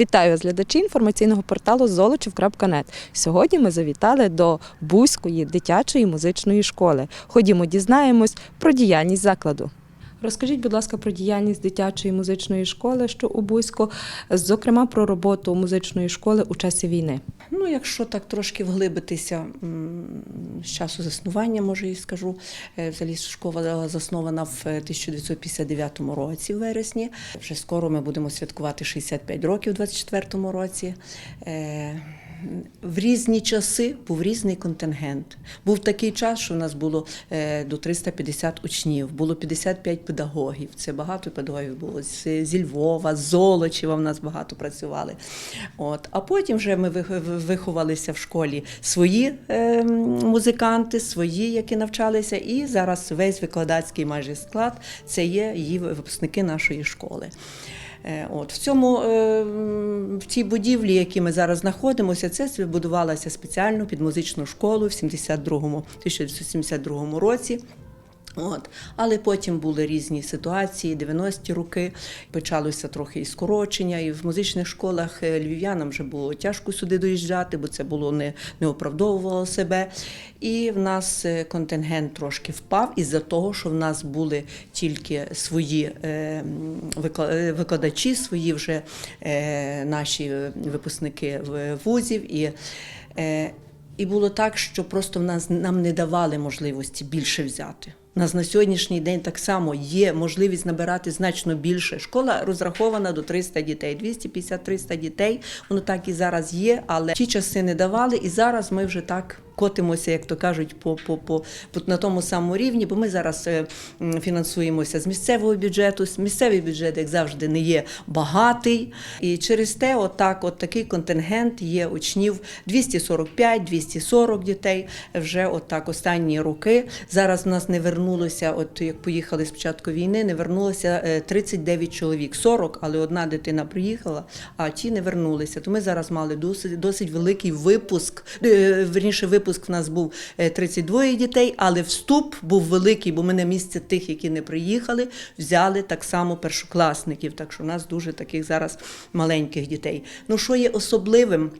Вітаю вас, глядачі інформаційного порталу Золочів.нет. Сьогодні ми завітали до Бузької дитячої музичної школи. Ходімо, дізнаємось про діяльність закладу. Розкажіть, будь ласка, про діяльність дитячої музичної школи, що у Бузьку, зокрема про роботу музичної школи у часі війни. Ну, якщо так трошки вглибитися з часу заснування, може і скажу, е, взагалі школа заснована в 1959 році, в вересні. Вже скоро ми будемо святкувати 65 років у 24 році. В різні часи був різний контингент. Був такий час, що в нас було е, до 350 учнів, було 55 педагогів. Це багато педагогів було зі Львова, з Золочева в нас багато працювали. От. А потім вже ми виховалися в школі свої е, музиканти, свої, які навчалися, і зараз весь викладацький майже склад це є її випускники нашої школи. Е, От в цьому е, в цій будівлі, які ми зараз знаходимося, це будувалася спеціально під музичну школу в 72-му, 1972 році. От. Але потім були різні ситуації, 90-ті роки, почалося трохи і скорочення, і в музичних школах е, львів'янам вже було тяжко сюди доїжджати, бо це було не, не оправдовувало себе. І в нас е, контингент трошки впав із-за того, що в нас були тільки свої е, викладачі, свої вже наші випускники вузів. І, і було так, що просто в нас нам не давали можливості більше взяти. У нас на сьогоднішній день так само є можливість набирати значно більше. Школа розрахована до 300 дітей, 250-300 дітей. Воно так і зараз є, але ті часи не давали, і зараз ми вже так котимося, як то кажуть, по, по, по, на тому самому рівні, бо ми зараз е, фінансуємося з місцевого бюджету. Місцевий бюджет, як завжди, не є багатий. І через те, отак, от такий контингент є учнів 245-240 дітей вже отак останні роки. Зараз в нас не вернулося, от як поїхали з початку війни, не вернулося е, 39 чоловік, 40, але одна дитина приїхала, а ті не вернулися. То ми зараз мали досить, досить великий випуск. е, Верніше, випуск в нас був е, 32 дітей, але вступ був великий, бо ми на місце тих, які не приїхали, взяли так само першокласників. Так що у нас дуже таких зараз маленьких дітей. Ну що є особливим?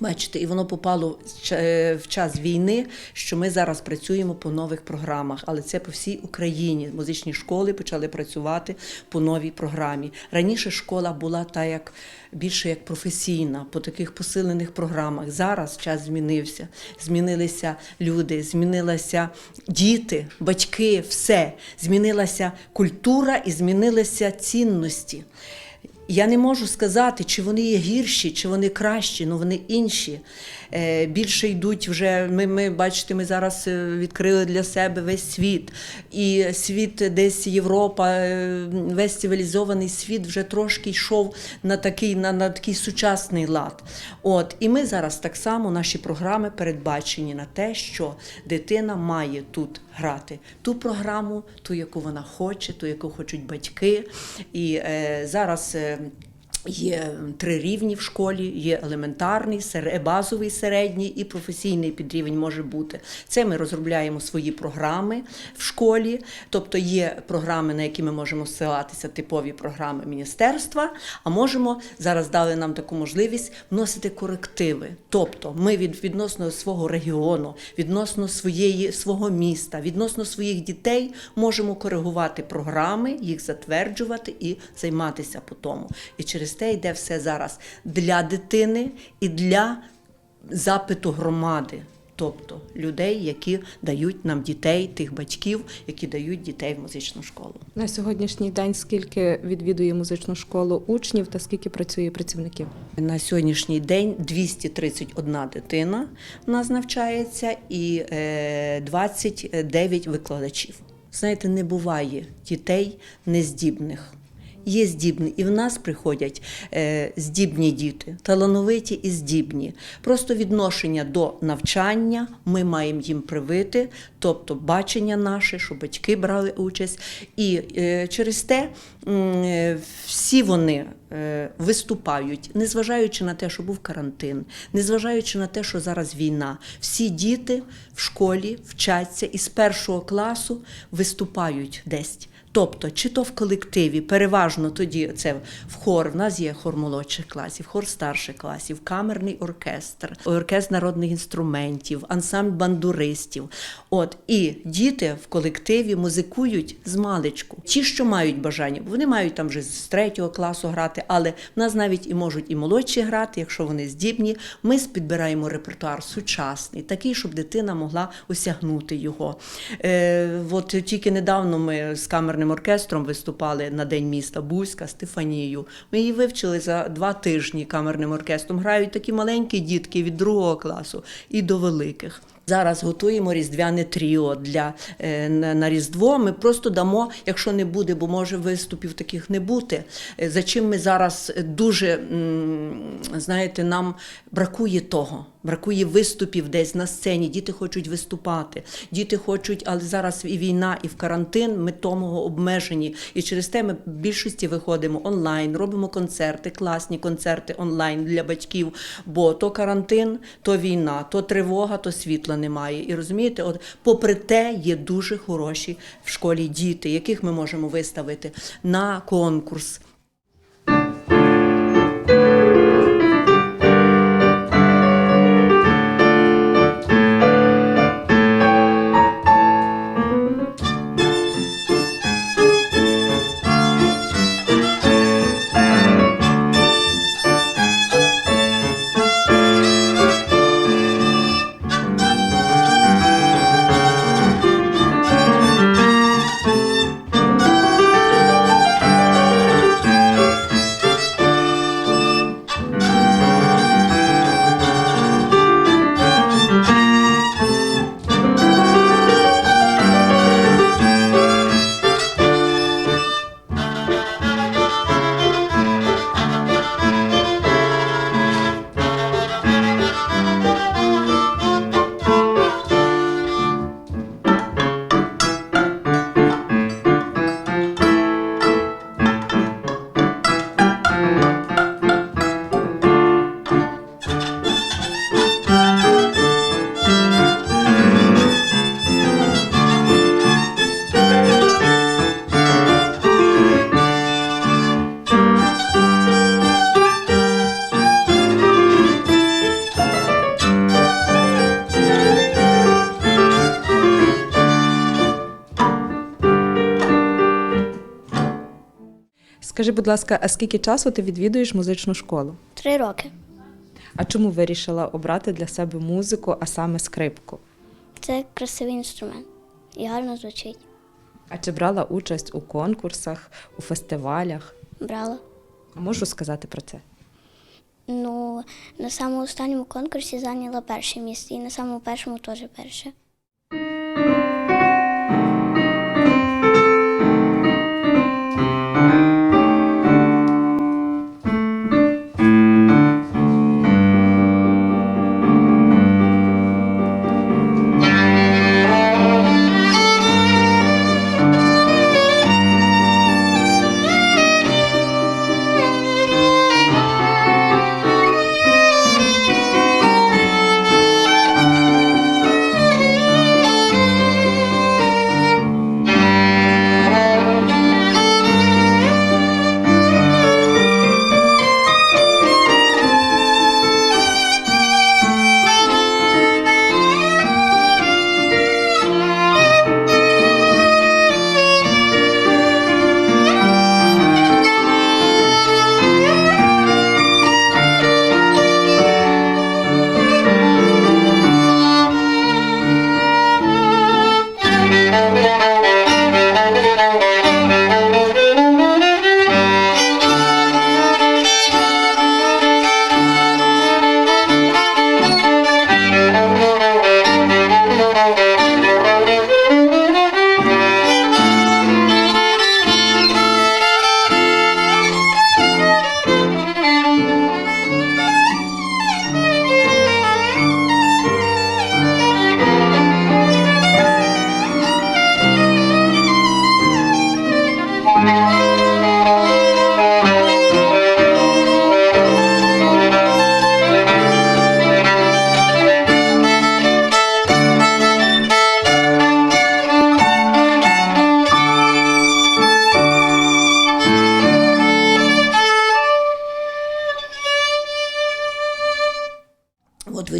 Бачите, і воно попало е, в час війни, що ми зараз працюємо по нових програмах, але це по всій Україні. Музичні школи почали працювати по новій програмі. Раніше школа була та як більше як професійна, по таких посилених програмах. Зараз час змінився. Змінилися люди, змінилися діти, батьки, все. Змінилася культура і змінилися цінності. Я не можу сказати, чи вони є гірші, чи вони кращі, але вони інші. Е, більше йдуть вже. Ми, ми бачите, ми зараз е, відкрили для себе весь світ. І світ, десь Європа, е, весь цивілізований світ вже трошки йшов на такий, на, на такий сучасний лад. От, і ми зараз так само наші програми передбачені на те, що дитина має тут грати ту програму, ту, яку вона хоче, ту, яку хочуть батьки. І е, зараз. Е, Є три рівні в школі: є елементарний, базовий, середній і професійний підрівень може бути. Це ми розробляємо свої програми в школі, тобто є програми, на які ми можемо ссилатися, типові програми міністерства. А можемо зараз дали нам таку можливість вносити корективи. Тобто, ми від відносно свого регіону, відносно своєї свого міста, відносно своїх дітей можемо коригувати програми, їх затверджувати і займатися по тому. І через те йде все зараз для дитини і для запиту громади. Тобто людей, які дають нам дітей, тих батьків, які дають дітей в музичну школу. На сьогоднішній день скільки відвідує музичну школу учнів та скільки працює працівників? На сьогоднішній день 231 дитина у нас навчається і е, 29 викладачів. Знаєте, не буває дітей нездібних. Є здібні, і в нас приходять е, здібні діти, талановиті і здібні. Просто відношення до навчання ми маємо їм привити, тобто бачення наше, що батьки брали участь. І е, через те е, всі вони виступають, незважаючи на те, що був карантин, незважаючи на те, що зараз війна. Всі діти в школі вчаться і з першого класу виступають десь. Тобто, чи то в колективі, переважно тоді це в хор. В нас є хор молодших класів, хор старших класів, камерний оркестр, оркестр народних інструментів, ансамбль бандуристів. От і діти в колективі музикують з маличку. Ті, що мають бажання, вони мають там вже з третього класу грати, але в нас навіть і можуть і молодші грати, якщо вони здібні. Ми підбираємо репертуар сучасний, такий, щоб дитина могла осягнути його. Е, от тільки недавно ми з камерним оркестром виступали на День міста Бузька Стефанію. Ми її вивчили за два тижні камерним оркестром. Грають такі маленькі дітки від другого класу і до великих. Зараз готуємо різдвяне тріо для е, на, на Різдво. Ми просто дамо, якщо не буде, бо може виступів таких не бути. е, За чим ми зараз дуже знаєте, нам бракує того. Бракує виступів десь на сцені. Діти хочуть виступати. Діти хочуть, але зараз і війна, і в карантин. Ми тому обмежені. І через те ми в більшості виходимо онлайн, робимо концерти, класні концерти онлайн для батьків. Бо то карантин, то війна, то тривога, то світла немає. І розумієте, от попри те є дуже хороші в школі діти, яких ми можемо виставити на конкурс. Скажи, будь ласка, а скільки часу ти відвідуєш музичну школу? Три роки. А чому вирішила обрати для себе музику, а саме скрипку? Це красивий інструмент і гарно звучить. А чи брала участь у конкурсах, у фестивалях? Брала. А Можу сказати про це? Ну, на самому останньому конкурсі зайняла перше місце, і на самому першому теж перше.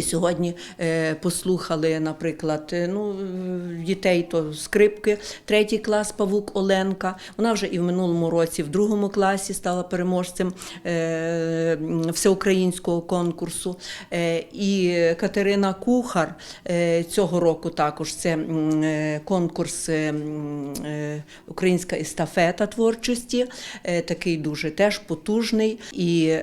Сьогодні е, послухали, наприклад, е, ну, е, дітей то скрипки, третій клас Павук Оленка. Вона вже і в минулому році в другому класі стала переможцем всеукраїнського конкурсу. І Катерина Кухар цього року також це конкурс Українська естафета творчості, такий дуже теж потужний. І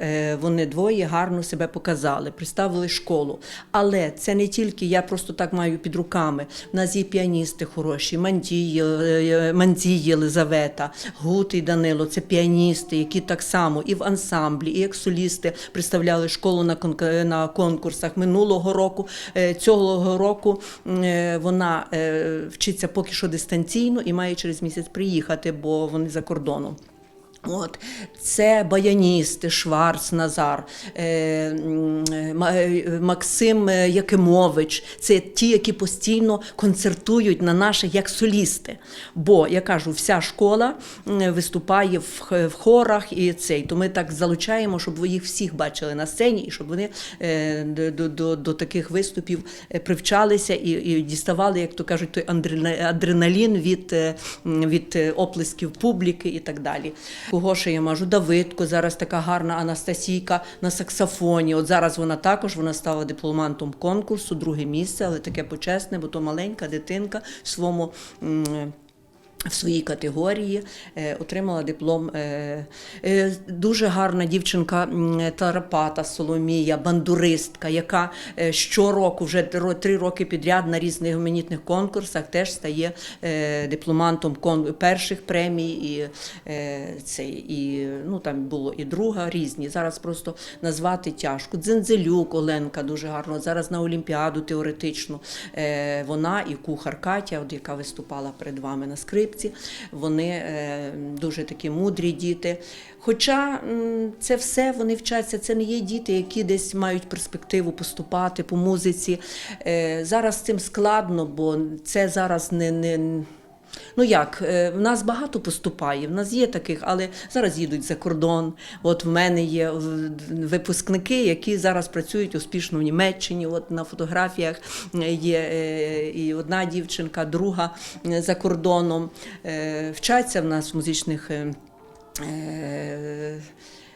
вони двоє гарно себе показали, представили школу. Але це не тільки я просто так маю під руками. У нас є піаністи хороші, Мандії, е, Мандії Єлизавета, Гут Данило. Це піаністи, які так само і в ансамблі, і як солісти представляли школу на конк- на конкурсах минулого року. Е, Цього року е, вона е, вчиться поки що дистанційно і має через місяць приїхати, бо вони за кордоном. От це баяністи, Шварц, Назар, е, е, Ма- Максим е, Якимович. Це ті, які постійно концертують на наших як солісти. Бо я кажу, вся школа виступає в, хорах і цей. То ми так залучаємо, щоб ви їх всіх бачили на сцені, і щоб вони до, до, до, таких виступів привчалися і, і діставали, як то кажуть, той адрена- адреналін від, від оплесків публіки і так далі. Кого ще я мажу, Давидко, зараз така гарна Анастасійка на саксофоні. От зараз вона також вона стала дипломантом конкурсу, друге місце, але таке почесне, бо то маленька дитинка в своєму. В своїй категорії е, отримала диплом. Е, е, дуже гарна дівчинка Тарапата Соломія, бандуристка, яка щороку, вже три роки підряд на різних гуманітних конкурсах теж стає дипломантом перших премій. І, е, цей, і, ну, там було і друга, різні. Зараз просто назвати тяжко. Дзензелюк Оленка дуже гарно. Зараз на Олімпіаду теоретичну. Е, вона і кухар Катя, от, яка виступала перед вами на скрипці. Вони е, дуже такі мудрі діти. Хоча це все вони вчаться, це не є діти, які десь мають перспективу поступати по музиці. Е, зараз цим складно, бо це зараз не. не Ну як, е, в нас багато поступає, в нас є таких, але зараз їдуть за кордон. От в мене є випускники, які зараз працюють успішно в Німеччині. От на фотографіях є е, і одна дівчинка, друга е, за кордоном. Вчаться в нас в музичних.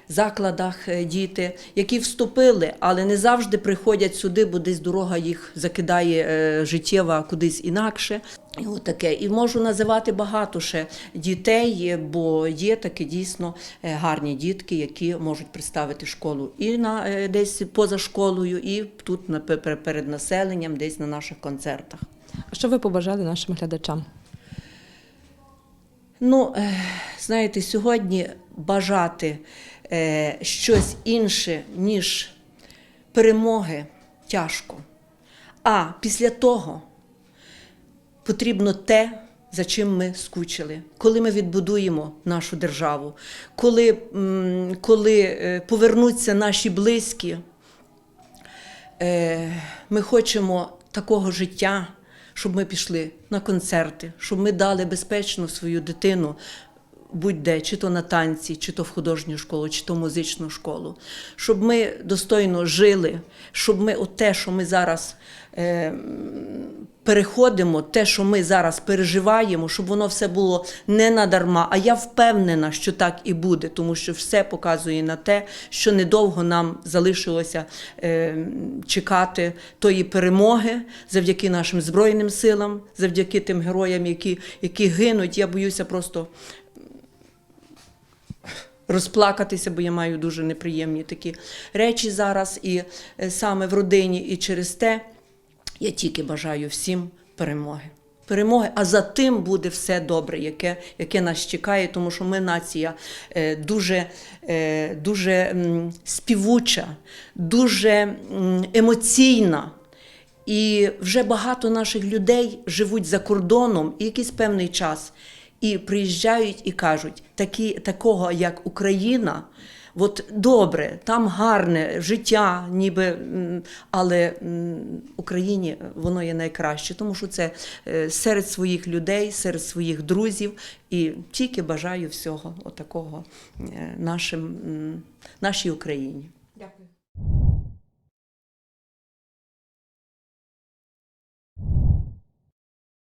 Е, е, Закладах е, діти, які вступили, але не завжди приходять сюди, бо десь дорога їх закидає е, життєва кудись інакше. І отаке. І можу називати багато ще дітей, бо є такі дійсно е, гарні дітки, які можуть представити школу і на е, десь поза школою, і тут на пе- пе- перед населенням, десь на наших концертах. А що ви побажали нашим глядачам? Ну, е, знаєте, сьогодні бажати е, щось інше, ніж перемоги, тяжко. А після того потрібно те, за чим ми скучили, коли ми відбудуємо нашу державу, коли, коли е, повернуться наші близькі. Е, Ми хочемо такого життя, щоб ми пішли на концерти, щоб ми дали безпечно свою дитину будь-де, чи то на танці, чи то в художню школу, чи то в музичну школу, щоб ми достойно жили, щоб ми от те, що ми зараз е, переходимо, те, що ми зараз переживаємо, щоб воно все було не надарма. А я впевнена, що так і буде, тому що все показує на те, що недовго нам залишилося е, чекати тої перемоги завдяки нашим Збройним силам, завдяки тим героям, які, які гинуть. Я боюся просто розплакатися, бо я маю дуже неприємні такі речі зараз, і е, саме в родині, і через те я тільки бажаю всім перемоги. Перемоги, а за тим буде все добре, яке, яке нас чекає, тому що ми нація е, дуже, е, дуже співуча, дуже емоційна. І вже багато наших людей живуть за кордоном і якийсь певний час, і приїжджають і кажуть, такі, такого як Україна, от добре, там гарне життя, ніби, але Україні воно є найкраще, тому що це е, серед своїх людей, серед своїх друзів, і тільки бажаю всього отакого е, нашим, нашій Україні.